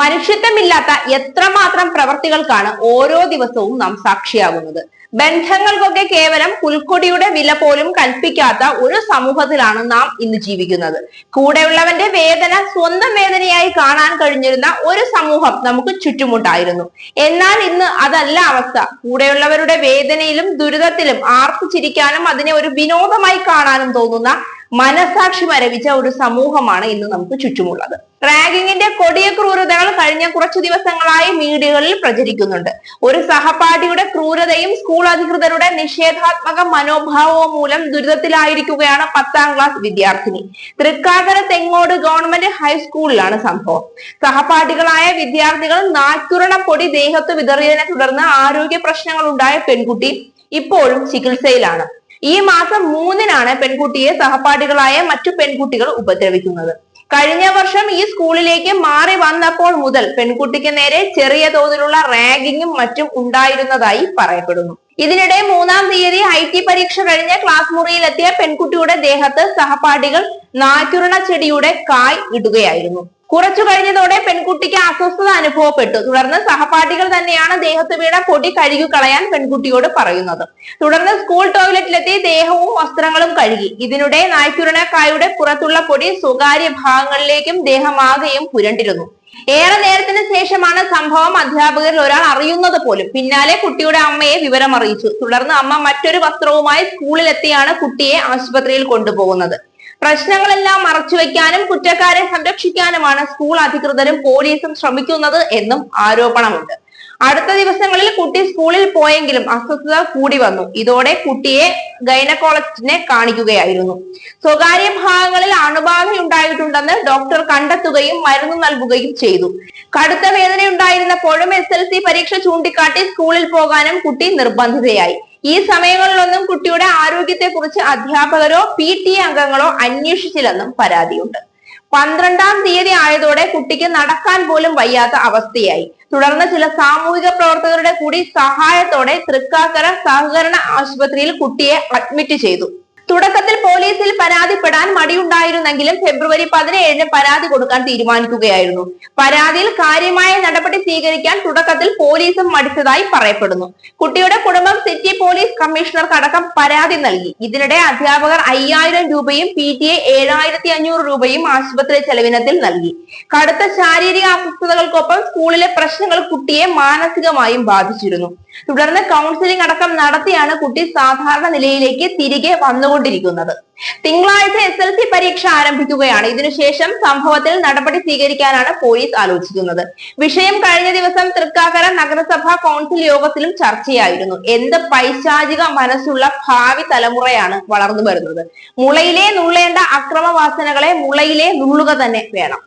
മനുഷ്യത്വമില്ലാത്ത എത്രമാത്രം പ്രവർത്തികൾക്കാണ് ഓരോ ദിവസവും നാം സാക്ഷിയാകുന്നത്? ബന്ധങ്ങൾക്കൊക്കെ കേവലം പുൽക്കൊടിയുടെ വില പോലും കൽപ്പിക്കാത്ത ഒരു സമൂഹത്തിലാണ് നാം ഇന്ന് ജീവിക്കുന്നത്. കൂടെയുള്ളവന്റെ വേദന സ്വന്തം വേദനയായി കാണാൻ കഴിഞ്ഞിരുന്ന ഒരു സമൂഹം നമുക്ക് ചുറ്റുമുണ്ടായിരുന്നു എന്നാൽ ഇന്ന് അതല്ല അവസ്ഥ. കൂടെയുള്ളവരുടെ വേദനയിലും ദുരിതത്തിലും ആർത്തു ചിരിക്കാനും അതിനെ ഒരു വിനോദമായി കാണാനും തോന്നുന്ന മനസാക്ഷി മരവിച്ച ഒരു സമൂഹമാണ് ഇന്ന് നമുക്ക് ചുറ്റുമുള്ളത്. റാഗിങ്ങിന്റെ കൊടിയ ക്രൂരതകൾ കഴിഞ്ഞ കുറച്ചു ദിവസങ്ങളായി മീഡിയകളിൽ പ്രചരിക്കുന്നുണ്ട്. ഒരു സഹപാഠിയുടെ ക്രൂരതയും സ്കൂൾ അധികൃതരുടെ നിഷേധാത്മക മനോഭാവവും മൂലം ദുരിതത്തിലായിരിക്കുകയാണ് പത്താം ക്ലാസ് വിദ്യാർത്ഥിനി. തൃക്കാക്കര തെങ്ങോട് ഗവൺമെന്റ് ഹൈസ്കൂളിലാണ് സംഭവം. സഹപാഠികളായ വിദ്യാർത്ഥികൾ നാൽക്കുരണ പൊടി ദേഹത്ത് വിതറിയതിനെ തുടർന്ന് ആരോഗ്യ പ്രശ്നങ്ങൾ ഉണ്ടായ പെൺകുട്ടി ഇപ്പോഴും ചികിത്സയിലാണ്. ഈ മാസം മൂന്നിനാണ് പെൺകുട്ടിയെ സഹപാഠികളായ മറ്റു പെൺകുട്ടികൾ ഉപദ്രവിക്കുന്നത്. കഴിഞ്ഞ വർഷം ഈ സ്കൂളിലേക്ക് മാറി വന്നപ്പോൾ മുതൽ പെൺകുട്ടിക്ക് നേരെ ചെറിയ തോതിലുള്ള റാഗിങ്ങും മറ്റും ഉണ്ടായിരുന്നതായി പറയപ്പെടുന്നു. ഇതിനിടെ മൂന്നാം തീയതി ഐ ടി പരീക്ഷ കഴിഞ്ഞ് ക്ലാസ് മുറിയിലെത്തിയ പെൺകുട്ടിയുടെ ദേഹത്ത് സഹപാഠികൾ നാറ്റുരണ ചെടിയുടെ കായ് ഇടുകയായിരുന്നു. കുറച്ചു കഴിഞ്ഞതോടെ പെൺകുട്ടിക്ക് അസ്വസ്ഥത അനുഭവപ്പെട്ടു. തുടർന്ന് സഹപാഠികൾ തന്നെയാണ് ദേഹത്ത് വീണ പൊടി കഴുകി കളയാൻ പെൺകുട്ടിയോട് പറയുന്നത്. തുടർന്ന് സ്കൂൾ ടോയ്ലറ്റിലെത്തി ദേഹവും വസ്ത്രങ്ങളും കഴുകി. ഇതിനിടെ നായ്ക്കുരണക്കായുടെ പുറത്തുള്ള പൊടി സ്വകാര്യ ഭാഗങ്ങളിലേക്കും ദേഹമാകെയും പുരണ്ടിരുന്നു. ഏറെ നേരത്തിന് ശേഷമാണ് സംഭവം അധ്യാപകരിൽ ഒരാൾ അറിയുന്നത് പോലും. പിന്നാലെ കുട്ടിയുടെ അമ്മയെ വിവരം അറിയിച്ചു തുടർന്ന് അമ്മ മറ്റൊരു വസ്ത്രവുമായി സ്കൂളിലെത്തിയാണ് കുട്ടിയെ ആശുപത്രിയിൽ കൊണ്ടുപോകുന്നത്. പ്രശ്നങ്ങളെല്ലാം മറച്ചുവെക്കാനും കുറ്റക്കാരെ സംരക്ഷിക്കാനുമാണ് സ്കൂൾ അധികൃതരും പോലീസും ശ്രമിക്കുന്നത് എന്നും ആരോപണമുണ്ട്. അടുത്ത ദിവസങ്ങളിൽ കുട്ടി സ്കൂളിൽ പോയെങ്കിലും അസ്വസ്ഥത കൂടി വന്നു. ഇതോടെ കുട്ടിയെ ഗൈനക്കോളജിനെ കാണിക്കുകയായിരുന്നു. സ്വകാര്യ ഭാഗങ്ങളിൽ അണുബാധയുണ്ടായിട്ടുണ്ടെന്ന് ഡോക്ടർ കണ്ടെത്തുകയും മരുന്ന് നൽകുകയും ചെയ്തു. കടുത്ത വേദനയുണ്ടായിരുന്നപ്പോഴും എസ് എൽ സി പരീക്ഷ ചൂണ്ടിക്കാട്ടി സ്കൂളിൽ പോകാനും കുട്ടി നിർബന്ധിതയായി. ഈ സമയങ്ങളിലൊന്നും കുട്ടിയുടെ ആരോഗ്യത്തെക്കുറിച്ച് അധ്യാപകരോ പി ടി അംഗങ്ങളോ അന്വേഷിച്ചില്ലെന്നും പരാതിയുണ്ട്. പന്ത്രണ്ടാം തീയതി ആയതോടെ കുട്ടിക്ക് നടക്കാൻ പോലും വയ്യാത്ത അവസ്ഥയായി. തുടർന്ന് ചില സാമൂഹിക പ്രവർത്തകരുടെ കൂടി സഹായത്തോടെ തൃക്കാക്കര സഹകരണ ആശുപത്രിയിൽ കുട്ടിയെ അഡ്മിറ്റ് ചെയ്തു. തുടക്കത്തിൽ പോലീസിൽ പരാതിപ്പെടാൻ മടിയുണ്ടായിരുന്നെങ്കിലും ഫെബ്രുവരി പതിനേഴിന് പരാതി കൊടുക്കാൻ തീരുമാനിക്കുകയായിരുന്നു. പരാതിയിൽ കാര്യമായ നടപടി സ്വീകരിക്കാൻ തുടക്കത്തിൽ പോലീസും മടിച്ചതായി പറയപ്പെടുന്നു. കുട്ടിയുടെ കുടുംബം സിറ്റി പോലീസ് കമ്മീഷണർക്കടക്കം പരാതി നൽകി. ഇതിനിടെ അധ്യാപകർ അയ്യായിരം രൂപയും പി ടി എ ഏഴായിരത്തി അഞ്ഞൂറ് രൂപയും ആശുപത്രി ചെലവിനത്തിൽ നൽകി. കടുത്ത ശാരീരിക അസ്വസ്ഥതകൾക്കൊപ്പം സ്കൂളിലെ പ്രശ്നങ്ങൾ കുട്ടിയെ മാനസികമായും ബാധിച്ചിരുന്നു. തുടർന്ന് കൗൺസിലിംഗ് അടക്കം നടത്തിയാണ് കുട്ടി സാധാരണ നിലയിലേക്ക് തിരികെ വന്നുകൊണ്ടിരിക്കുന്നത്. തിങ്കളാഴ്ച എസ് എൽ സി പരീക്ഷ ആരംഭിക്കുകയാണ്. ഇതിനുശേഷം സംഭവത്തിൽ നടപടി സ്വീകരിക്കാനാണ് പോലീസ് ആലോചിക്കുന്നത്. വിഷയം കഴിഞ്ഞ ദിവസം തൃക്കാക്കര നഗരസഭാ കൗൺസിൽ യോഗത്തിലും ചർച്ചയായിരുന്നു. എന്ത് പൈശാചിക മനസ്സുള്ള ഭാവി തലമുറയാണ് വളർന്നു വരുന്നത്. മുളയിലെ നുള്ളേണ്ട അക്രമവാസനകളെ മുളയിലെ നുള്ളുക തന്നെ വേണം.